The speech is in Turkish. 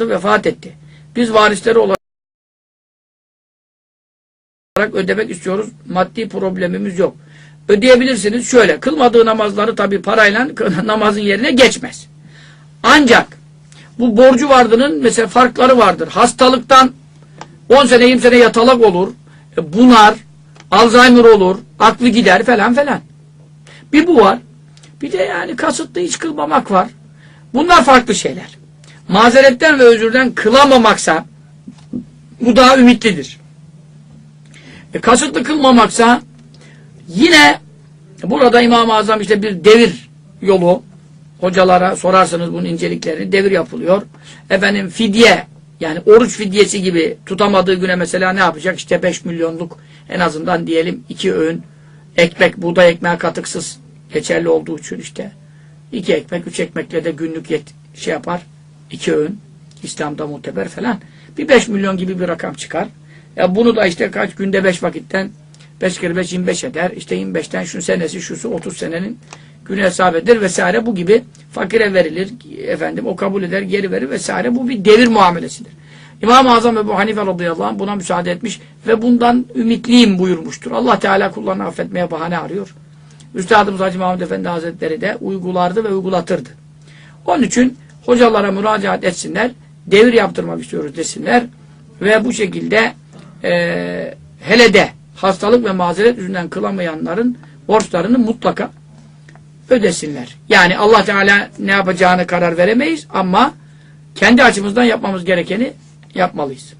vefat etti. Biz varisleri olarak ödemek istiyoruz. Maddi problemimiz yok. Ödeyebilirsiniz şöyle. Kılmadığı namazları tabi parayla namazın yerine geçmez. Ancak bu borcu vardının mesela farkları vardır. Hastalıktan 10 sene 20 sene yatalak olur. e, Bunar, Alzheimer olur, aklı gider falan falan. Bir bu var. Bir de yani kasıtlı hiç kılmamak var. Bunlar farklı şeyler. Mazeretten ve özürden kılamamaksa bu daha ümitlidir. E, kasıtlı kılmamaksa yine burada İmam-ı Azam işte bir devir yolu hocalara sorarsanız bunun inceliklerini devir yapılıyor. Efendim fidye yani oruç fidyesi gibi tutamadığı güne mesela ne yapacak? İşte 5 milyonluk en azından diyelim iki öğün ekmek, buğday ekmeği katıksız geçerli olduğu için işte iki ekmek, üç ekmekle de günlük yet şey yapar. İki öğün. İslam'da muteber falan. Bir 5 milyon gibi bir rakam çıkar. Ya bunu da işte kaç günde 5 vakitten 5 kere 5 25 eder. İşte 25'ten şu senesi şusu 30 senenin günü hesap eder vesaire bu gibi fakire verilir. Efendim o kabul eder geri verir vesaire. Bu bir devir muamelesidir. İmam-ı Azam Ebu Hanife radıyallahu anh buna müsaade etmiş ve bundan ümitliyim buyurmuştur. Allah Teala kullarını affetmeye bahane arıyor. Üstadımız Hacı Mahmud Efendi Hazretleri de uygulardı ve uygulatırdı. Onun için hocalara müracaat etsinler, devir yaptırmak istiyoruz desinler ve bu şekilde eee hele de hastalık ve mazeret yüzünden kılamayanların borçlarını mutlaka ödesinler. Yani Allah Teala ne yapacağını karar veremeyiz ama kendi açımızdan yapmamız gerekeni yapmalıyız.